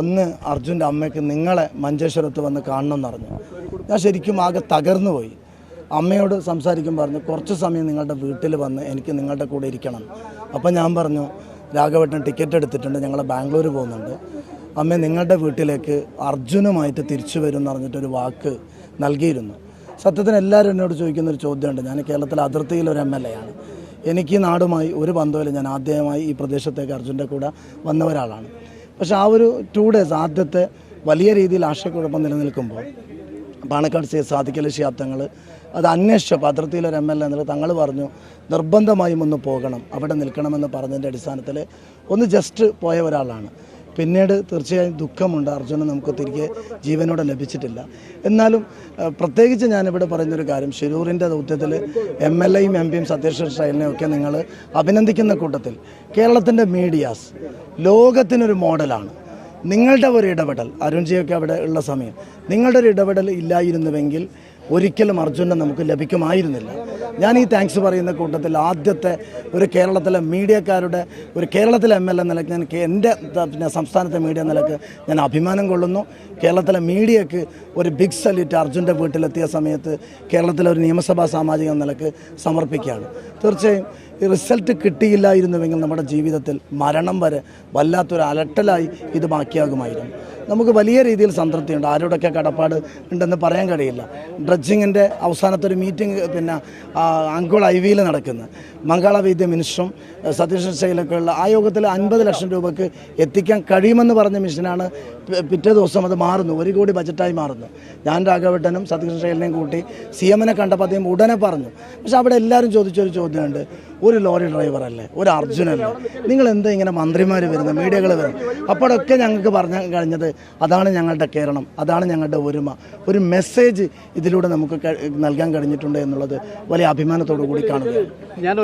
ഒന്ന് അർജുന്റെ അമ്മയ്ക്ക് നിങ്ങളെ മഞ്ചേശ്വരത്ത് വന്ന് കാണണം എന്നറിഞ്ഞു ഞാൻ ശരിക്കും ആകെ തകർന്നു പോയി. അമ്മയോട് സംസാരിക്കും പറഞ്ഞു കുറച്ച് സമയം നിങ്ങളുടെ വീട്ടിൽ വന്ന് എനിക്ക് നിങ്ങളുടെ കൂടെ ഇരിക്കണം. അപ്പം ഞാൻ പറഞ്ഞു രാഘവേട്ടൻ ടിക്കറ്റ് എടുത്തിട്ടുണ്ട് ഞങ്ങൾ ബാംഗ്ലൂർ പോകുന്നുണ്ട്. അമ്മ നിങ്ങളുടെ വീട്ടിലേക്ക് അർജുനുമായിട്ട് തിരിച്ചു വരും എന്ന് പറഞ്ഞിട്ടൊരു വാക്ക് നൽകിയിരുന്നു. സത്യത്തിന് എല്ലാവരും എന്നോട് ചോദിക്കുന്ന ഒരു ചോദ്യമുണ്ട്. ഞാൻ കേരളത്തിലെ അതിർത്തിയിൽ ഒരു എം എൽ എ ആണ് എനിക്ക് നാടുമായി ഒരു ബന്ധമില്ല ഞാൻ ആദ്യമായി ഈ പ്രദേശത്തേക്ക് അർജുന്റെ കൂടെ വന്ന ഒരാളാണ്. പക്ഷേ ആ ഒരു ടു ഡേയ്സ് ആദ്യത്തെ വലിയ രീതിയിൽ ആശയക്കുഴപ്പം നിലനിൽക്കുമ്പോൾ പാണക്കാട് സി സാധിക്കൽ ശാബ്ദങ്ങൾ അത് അന്വേഷിച്ചപ്പോൾ അതിർത്തിയിലൊരു എം എൽ എ തങ്ങൾ പറഞ്ഞു നിർബന്ധമായും ഒന്ന് പോകണം. അവിടെ നിൽക്കണമെന്ന് പറഞ്ഞതിന്റെ അടിസ്ഥാനത്തിൽ ഒന്ന് ജസ്റ്റ് പോയ ഒരാളാണ്. പിന്നീട് തീർച്ചയായും ദുഃഖമുണ്ട്. അർജുനൻ നമുക്ക് തിരികെ ജീവനോടെ ലഭിച്ചിട്ടില്ല. എന്നാലും പ്രത്യേകിച്ച് ഞാനിവിടെ പറയുന്നൊരു കാര്യം ഷിരൂരിന്റെ ദൗത്യത്തിൽ എം എൽ എയും എം പിയും സ്റ്റൈലിനെ ഒക്കെ നിങ്ങൾ അഭിനന്ദിക്കുന്ന കൂട്ടത്തിൽ കേരളത്തിന്റെ മീഡിയാസ് ലോകത്തിനൊരു മോഡലാണ്. നിങ്ങളുടെ ഒരു ഇടപെടൽ അരുൺജിയൊക്കെ അവിടെ ഉള്ള സമയം നിങ്ങളുടെ ഒരു ഇടപെടൽ ഇല്ലായിരുന്നുവെങ്കിൽ ഒരിക്കലും അർജുനെ നമുക്ക് ലഭിക്കുമായിരുന്നില്ല. ഞാൻ ഈ താങ്ക്സ് പറയുന്ന കൂട്ടത്തിൽ ആദ്യത്തെ ഒരു കേരളത്തിലെ മീഡിയക്കാരുടെ ഒരു കേരളത്തിലെ എം എൽ എ നിലയ്ക്ക് ഞാൻ എന്റെ പിന്നെ സംസ്ഥാനത്തെ മീഡിയ നിലയ്ക്ക് ഞാൻ അഭിമാനം കൊള്ളുന്നു. കേരളത്തിലെ മീഡിയക്ക് ഒരു ബിഗ് സല്യൂട്ട് അർജുന്റെ വീട്ടിലെത്തിയ സമയത്ത് കേരളത്തിലെ ഒരു നിയമസഭാ സാമാജിക നിലയ്ക്ക് സമർപ്പിക്കുകയാണ്. തീർച്ചയായും ഈ റിസൾട്ട് കിട്ടിയില്ലായിരുന്നുവെങ്കിൽ നമ്മുടെ ജീവിതത്തിൽ മരണം വരെ വല്ലാത്തൊരു അലട്ടലായി ഇത് ബാക്കിയാകുമായിരുന്നു. നമുക്ക് വലിയ രീതിയിൽ സംതൃപ്തിയുണ്ട്. ആരോടൊക്കെ കടപ്പാട് ഉണ്ടെന്ന് പറയാൻ കഴിയില്ല. ഡ്രഡ്ജിങ്ങിന്റെ അവസാനത്തെ ഒരു മീറ്റിംഗ് പിന്നെ അങ്കോൾ ഐ വിയിൽ നടക്കുന്ന. മംഗളവൈദ്യ മിനിസ്റ്ററും സതീഷ് ശൈലൊക്കെ ഉള്ള ആ യോഗത്തിൽ അൻപത് ലക്ഷം രൂപയ്ക്ക് എത്തിക്കാൻ കഴിയുമെന്ന് പറഞ്ഞ മിഷനാണ് പിറ്റേ ദിവസം അത് മാറുന്നു. ഒരു കോടി ബജറ്റായി മാറുന്നു. ഞാൻ രാഘവട്ടനും സതീശൻ ശൈലിനെയും കൂട്ടി സി എമ്മിനെ കണ്ടപ്പോൾ അദ്ദേഹം ഉടനെ പറഞ്ഞു. പക്ഷെ അവിടെ എല്ലാവരും ചോദിച്ചൊരു ചോദ്യമുണ്ട്. ഒരു ലോറി ഡ്രൈവറല്ലേ ഒരു അർജുനല്ലേ നിങ്ങൾ എന്താ ഇങ്ങനെ മന്ത്രിമാർ വരുന്നത്? മീഡിയകൾ വരുന്നത്? അപ്പോഴൊക്കെ ഞങ്ങൾക്ക് പറഞ്ഞു കഴിഞ്ഞത് അതാണ് ഞങ്ങളുടെ കേരളം അതാണ് ഞങ്ങളുടെ ഒരുമ. ഒരു മെസ്സേജ് ഇതിലൂടെ നമുക്ക് നൽകാൻ കഴിഞ്ഞിട്ടുണ്ട് എന്നുള്ളത് വലിയ അഭിമാനത്തോടു കൂടി കാണുകയാണ്.